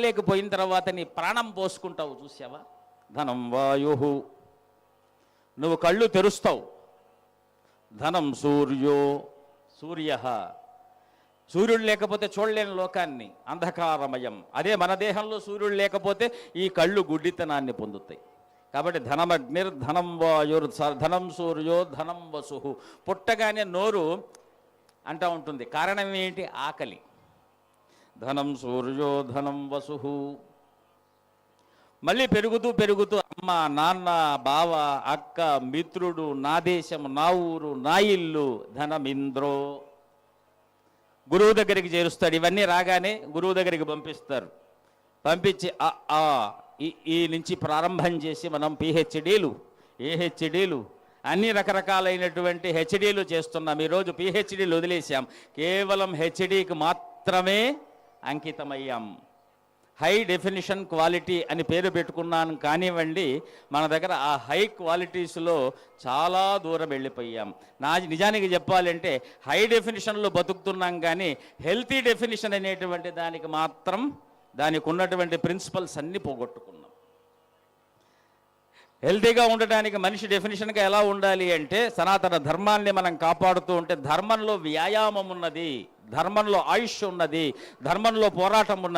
లేకపోయిన పోయిన తర్వాత నీ ప్రాణం పోసుకుంటావు చూసావా ధనం వాయు నువ్వు కళ్ళు తెరుస్తావు. ధనం సూర్యో సూర్య. సూర్యుడు లేకపోతే చూడలేని లోకాన్ని అంధకారమయం. అదే మన దేహంలో సూర్యుడు లేకపోతే ఈ కళ్ళు గుడ్డితనాన్ని పొందుతాయి. కాబట్టి ధనమగ్నిర్ ధనం వాయుర్ స- ధనం సూర్యో ధనం వసు పుట్టగానే నోరు అంటూ ఉంటుంది. కారణం ఏంటి? ఆకలి. ధనం సూర్యో ధనం వసు. మళ్ళీ పెరుగుతూ పెరుగుతూ అమ్మ నాన్న బావ అక్క మిత్రుడు నా దేశం నా ఊరు నా ఇల్లు ధనమింద్రో. గురువు దగ్గరికి చేరుస్తాడు. ఇవన్నీ రాగానే గురువు దగ్గరికి పంపిస్తారు. పంపించి ఆ ఆ ఈ ఈ నుంచి ప్రారంభం చేసి మనం పిహెచ్డీలు ఏహెచ్డీలు అన్ని రకరకాలైనటువంటి హెచ్డీలు చేస్తున్నాం. ఈరోజు పిహెచ్డీలు వదిలేసాం కేవలం హెచ్డీకి మాత్రమే అంకితమయ్యాం. హై డెఫినిషన్ క్వాలిటీ అని పేరు పెట్టుకున్నాను కానివ్వండి మన దగ్గర ఆ హై క్వాలిటీస్లో చాలా దూరం వెళ్ళిపోయాం. నా నిజానికి చెప్పాలంటే హై డెఫినిషన్లో బతుకుతున్నాం కానీ హెల్తీ డెఫినిషన్ అనేటువంటి దానికి మాత్రం దానికి ఉన్నటువంటి ప్రిన్సిపల్స్ అన్నీ పోగొట్టుకున్నాం. హెల్తీగా ఉండటానికి మనిషి డెఫినేషన్గా ఎలా ఉండాలి అంటే సనాతన ధర్మాన్ని మనం కాపాడుతూ ఉంటే ధర్మంలో వ్యాయామం ఉన్నది. ధర్మంలో ఆయుష్ ఉన్నది ధర్మంలో పోరాటం ఉన్నది.